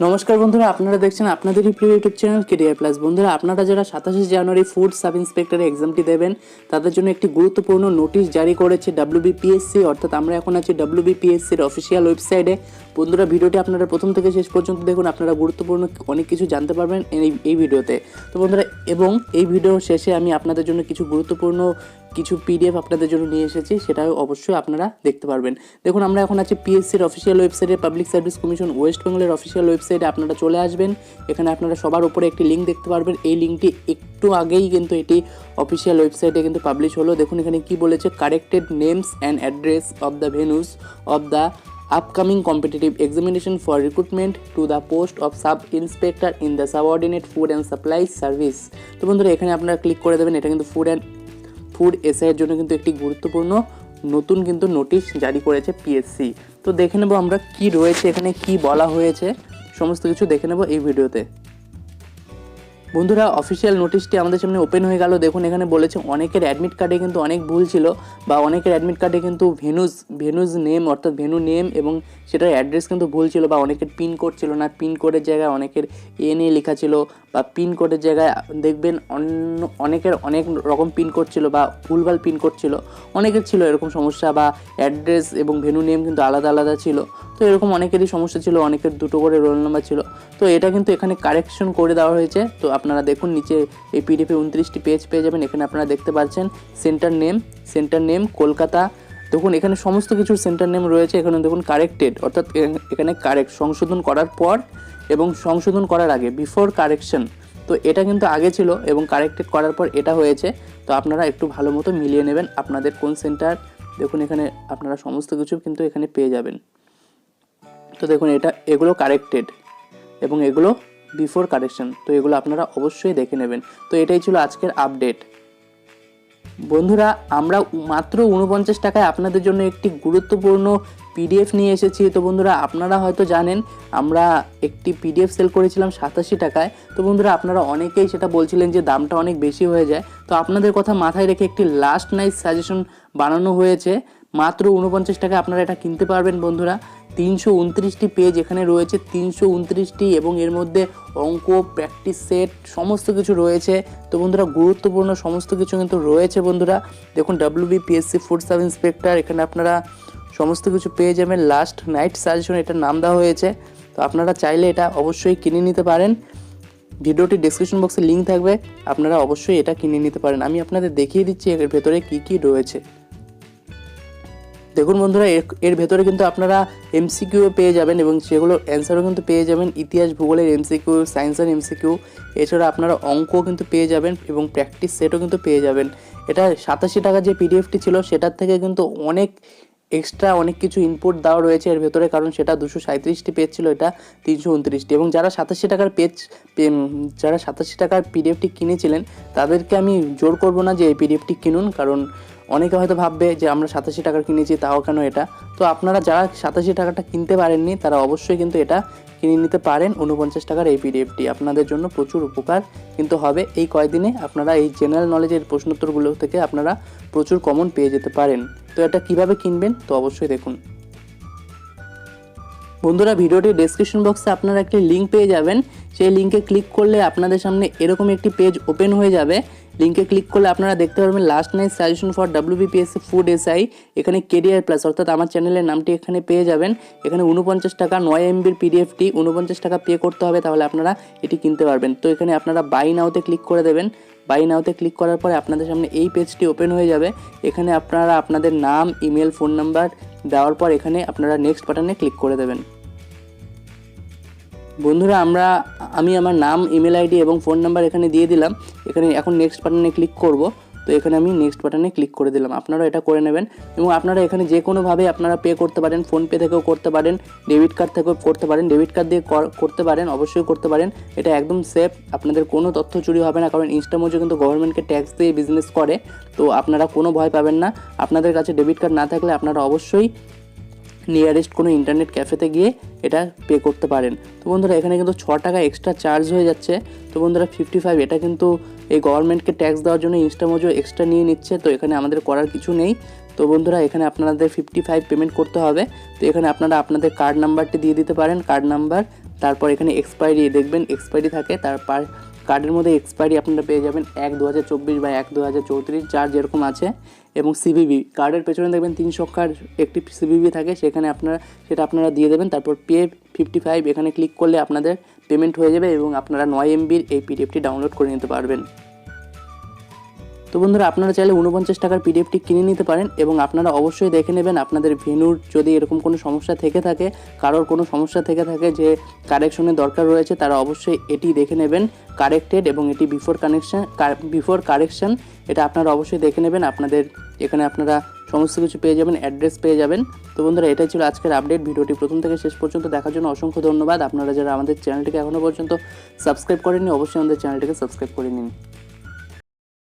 নমস্কার বন্ধুরা, আপনারা দেখছেন আপনাদেরই প্রিয় ইউটিউব চ্যানেল কেরিয়ার প্লাস। বন্ধুরা, আপনারা যারা সাতাশে জানুয়ারি ফুড সাব ইন্সপেক্টরের এক্সামটি দেবেন, তাদের জন্য একটি গুরুত্বপূর্ণ নোটিশ জারি করেছে ডাব্লিউবিপিএসসি অর্থাৎ আমরা এখন আছি ডাব্লিউবিপিএসসির অফিসিয়াল ওয়েবসাইটে বন্ধুরা, ভিডিওটি আপনারা প্রথম থেকে শেষ পর্যন্ত দেখুন, আপনারা গুরুত্বপূর্ণ অনেক কিছু জানতে পারবেন এই এই ভিডিওতে। তো বন্ধুরা, এবং এই ভিডিও শেষে আমি আপনাদের জন্য কিছু গুরুত্বপূর্ণ কিছু পিডিএফ আপনাদের জন্য নিয়ে এসেছি, সেটাও অবশ্যই আপনারা দেখতে পারবেন। দেখুন, আমরা এখন আছি পিএসসির অফিসিয়াল ওয়েবসাইটে পাবলিক সার্ভিস কমিশন ওয়েস্ট বেঙ্গলের অফিসিয়াল ওয়েবসাইটে আপনারা চলে আসবেন। এখানে আপনারা সবার উপরে একটি লিঙ্ক দেখতে পারবেন। এই লিঙ্কটি একটু আগেই কিন্তু এটি অফিসিয়াল ওয়েবসাইটে কিন্তু পাবলিশ হলো। দেখুন, এখানে কি বলেছে? Corrected names and address of the venues of the upcoming competitive examination for recruitment to the post of sub inspector in the subordinate food and supplies service তো বন্ধুরা, এখানে আপনারা ক্লিক করে দেবেন। এটা কিন্তু ফুড অ্যান্ড ফুড এসআইয়ের জন্য কিন্তু একটি গুরুত্বপূর্ণ নতুন কিন্তু নোটিশ জারি করেছে পিএসসি তো দেখে নেব আমরা কি রয়েছে, এখানে কি বলা হয়েছে। সমস্ত কিছু দেখে নেব এই ভিডিওতে। বন্ধুরা অফিসিয়াল নোটিশটি আমাদের সামনে ওপেন হয়ে গেল। দেখুন, এখানে বলেছে অনেকের অ্যাডমিট কার্ডে কিন্তু অনেক ভুল ছিল বা অনেকের অ্যাডমিট কার্ডে কিন্তু ভেনুজ ভেনুজ নেম অর্থাৎ ভেনু নেম এবং সেটার অ্যাড্রেস কিন্তু ভুল ছিল বা অনেকের পিন কোড ছিল না। পিন কোডের জায়গায় অনেকের এন এ লেখা ছিল বা পিন কোডের জায়গায় দেখবেন অন্য অনেকের অনেক রকম পিন কোড ছিল বা ভুলভাল পিন কোড ছিল। অনেকের ছিল এরকম সমস্যা বা অ্যাড্রেস এবং ভেনু নেম কিন্তু আলাদা আলাদা ছিল। তো এরকম অনেকেরই সমস্যা ছিল, অনেকের দুটো করে রোল নাম্বার ছিল। তো এটা কিন্তু এখানে কারেকশন করে দেওয়া হয়েছে। তো আপনারা দেখুন, নিচে এই পিডিএফে উনত্রিশটি পেজ পেয়ে যাবেন। এখানে আপনারা দেখতে পাচ্ছেন centre name centre name Kolkata. দেখুন, এখানে সমস্ত কিছুর সেন্টার নেম রয়েছে। এখানে দেখুন কারেক্টেড অর্থাৎ এখানে কারেক্ট সংশোধন করার পর এবং সংশোধন করার আগে বিফোর কারেকশন তো এটা কিন্তু আগে ছিল এবং কারেক্টেড করার পর এটা হয়েছে। তো আপনারা একটু ভালো মতো মিলিয়ে নেবেন আপনাদের কোন সেন্টার দেখুন, এখানে আপনারা সমস্ত কিছু কিন্তু এখানে পেয়ে যাবেন। তো দেখুন এটা, এগুলো কারেক্টেড এবং এগুলো বিফোর কারেকশন তো এগুলো আপনারা অবশ্যই দেখে নেবেন। তো এটাই ছিল আজকের আপডেট বন্ধুরা, আমরা মাত্র উনপঞ্চাশ টাকায় আপনাদের জন্য একটি গুরুত্বপূর্ণ পিডিএফ নিয়ে এসেছি। তো বন্ধুরা, আপনারা হয়তো জানেন, আমরা একটি পিডিএফ সেল করেছিলাম সাতাশি টাকায়। তো বন্ধুরা, আপনারা অনেকেই সেটা বলছিলেন যে দামটা অনেক বেশি হয়ে যায়। তো আপনাদের কথা মাথায় রেখে একটি লাস্ট নাইট সাজেশন বানানো হয়েছে। মাত্র উনপঞ্চাশ টাকা আপনারা এটা কিনতে পারবেন, বন্ধুরা। তিনশো উনত্রিশটি পেজ এখানে রয়েছে, তিনশো উনত্রিশটি এবং এর মধ্যে অঙ্ক প্র্যাকটিস সেট সমস্ত কিছু রয়েছে। তো বন্ধুরা, গুরুত্বপূর্ণ সমস্ত কিছু কিন্তু রয়েছে, বন্ধুরা। দেখুন ডাব্লিউবিপিএসসি ফুড সাব ইন্সপেক্টর এখানে আপনারা সমস্ত কিছু পেয়ে যাবেন। লাস্ট নাইট সাজেশন এটার নাম দেওয়া হয়েছে। তো আপনারা চাইলে এটা অবশ্যই কিনে নিতে পারেন। ভিডিওটি ডিসক্রিপশন বক্সে লিঙ্ক থাকবে। আপনারা অবশ্যই এটা কিনে নিতে পারেন। আমি আপনাদের দেখিয়ে দিচ্ছি এর ভেতরে কী কী রয়েছে। দেখুন বন্ধুরা, এর- ভেতরে কিন্তু আপনারা এমসিকিউ পেয়ে যাবেন এবং সেগুলোর অ্যান্সারও কিন্তু পেয়ে যাবেন। ইতিহাস, ভূগোলের এমসিকিউ সায়েন্সের এমসিকিউ এছাড়া আপনারা অঙ্কও কিন্তু পেয়ে যাবেন এবং প্র্যাকটিস সেটও কিন্তু পেয়ে যাবেন। এটা সাতাশি টাকা যে পিডিএফটি ছিল, সেটার থেকে কিন্তু অনেক এক্সট্রা অনেক কিছু ইনপুট দেওয়া রয়েছে এর ভেতরে, কারণ সেটা দুশো সাঁত্রিশটি পেজ ছিল, এটা তিনশো উনত্রিশটি। এবং যারা সাতাশি টাকার পেজ যারা সাতাশি টাকার পিডিএফটি কিনেছিলেন, তাদেরকে আমি জোর করব না যে এই পিডিএফটি কিনুন, কারণ অনেকে হয়তো ভাববে যে আমরা সাতাশি টাকার কিনেছি, তাও কেন এটা? তো আপনারা যারা সাতাশি টাকাটা কিনতে পারেননি, তারা অবশ্যই কিন্তু এটা কিনে নিতে পারেন উনপঞ্চাশ টাকার এই পিডিএফটি। আপনাদের জন্য প্রচুর উপকার কিন্তু হবে। এই কয়দিনে আপনারা এই জেনারেল নলেজের প্রশ্নোত্তরগুলো থেকে আপনারা প্রচুর কমন পেয়ে যেতে পারেন। তো এটা কীভাবে কিনবেন? তো অবশ্যই দেখুন। বন্ধুরা ভিডিওটির ডেসক্রিপশন বক্সে আপনারা একটি লিঙ্ক পেয়ে যাবেন। সেই লিঙ্কে ক্লিক করলে আপনাদের সামনে এরকম একটি পেজ ওপেন হয়ে যাবে। লিঙ্কে ক্লিক করলে আপনারা দেখতে পারবেন last night suggestion for WBPSC food SI এখানে কেরিয়ার প্লাস অর্থাৎ আমার চ্যানেলের নামটি এখানে পেয়ে যাবেন। এখানে উনপঞ্চাশ টাকা নয় এমবির পিডিএফটি উনপঞ্চাশ টাকা পে করতে হবে, তাহলে আপনারা এটি কিনতে পারবেন। তো এখানে আপনারা বাই নাওতে ক্লিক করে দেবেন। বাই নাওতে ক্লিক করার পরে আপনাদের সামনে এই পেজটি ওপেন হয়ে যাবে। এখানে আপনারা আপনাদের নাম ইমেল ফোন নাম্বার দেওয়ার পর এখানে আপনারা নেক্সট বাটনে ক্লিক করে দেবেন। বন্ধুরা, আমরা, আমি আমার নাম ইমেল আইডি এবং ফোন নাম্বার এখানে দিয়ে দিলাম। এখানে এখন নেক্সট বাটনে ক্লিক করব। তো এখানে আমি নেক্সট বাটনে ক্লিক করে দিলাম। আপনারা এটা করে নেবেন এবং আপনারা এখানে যে কোনোভাবে আপনারা পে করতে পারেন ফোনপে থেকেও করতে পারেন ডেবিট কার্ড থেকেও করতে পারেন ডেবিট কার্ড দিয়ে করতে পারেন, অবশ্যই করতে পারেন। এটা একদম সেফ আপনাদের কোনো তথ্য চুরি হবে না, কারণ ইনস্টামোজো কিন্তু গভর্নমেন্টকে ট্যাক্স দিয়ে বিজনেস করে। তো আপনারা কোনো ভয় পাবেন না। আপনাদের কাছে ডেবিট কার্ড না থাকলে আপনারা অবশ্যই নিয়ারেস্ট কোনো ইন্টারনেট ক্যাফেতে গিয়ে এটা পে করতে পারেন। তো বন্ধুরা, এখানে কিন্তু ছ টাকা এক্সট্রা চার্জ হয়ে যাচ্ছে। তো বন্ধুরা ফিফটি ফাইভ এটা কিন্তু এই গভর্নমেন্টকে ট্যাক্স দেওয়ার জন্য ইনস্টামোজো এক্সট্রা নিয়ে নিচ্ছে। তো এখানে আমাদের করার কিছু নেই। তো বন্ধুরা, এখানে আপনাদের ফিফটি ফাইভ পেমেন্ট করতে হবে। তো এখানে আপনারা আপনাদের কার্ড নাম্বারটি দিয়ে দিতে পারেন। কার্ড নাম্বার তারপর এখানে এক্সপায়ারি দেখবেন এক্সপায়ারি থাকে তারপর কার্ডের মধ্যে এক্সপায়ারি আপনারা পেয়ে যাবেন এক দু হাজার চব্বিশ বা এক দু হাজার চৌত্রিশ, যার যেরকম আছে, এবং সিবিবি কার্ডের পেছনে দেখবেন তিন সংখ্যার একটি সিবিবি থাকে, সেখানে আপনারা, সেটা আপনারা দিয়ে দেবেন, তারপর পে ফিফটি ফাইভ এখানে ক্লিক করলে আপনাদের পেমেন্ট হয়ে যাবে এবং আপনারা নয় এমবির এই পিডিএফটি ডাউনলোড করে নিতে পারবেন। তো বন্ধুরা আপনারা চাইলে উনপঞ্চাশ টাকার পিডিএফটি কিনে নিতে পারেন এবং আপনারা অবশ্যই দেখে নেবেন আপনাদের ভেনুর যদি এরকম কোনো সমস্যা থেকে থাকে, কারোর কোনো সমস্যা থেকে থাকে যে কারেকশনের দরকার রয়েছে, তারা অবশ্যই এটি দেখে নেবেন, কারেক্টেড এবং এটি বিফোর কানেকশন বিফোর কারেকশন। এটা আপনারা অবশ্যই দেখে নেবেন, আপনাদের এখানে আপনারা সমস্ত কিছু পেয়ে যাবেন, অ্যাড্রেস পেয়ে যাবেন। তো বন্ধুরা এটাই ছিল আজকের আপডেট, ভিডিওটি প্রথম থেকে শেষ পর্যন্ত দেখার জন্য অসংখ্য ধন্যবাদ। আপনারা যারা আমাদের চ্যানেলটিকে এখনও পর্যন্ত সাবস্ক্রাইব করেননি, অবশ্যই আমাদের চ্যানেলটিকে সাবস্ক্রাইব করে নিন।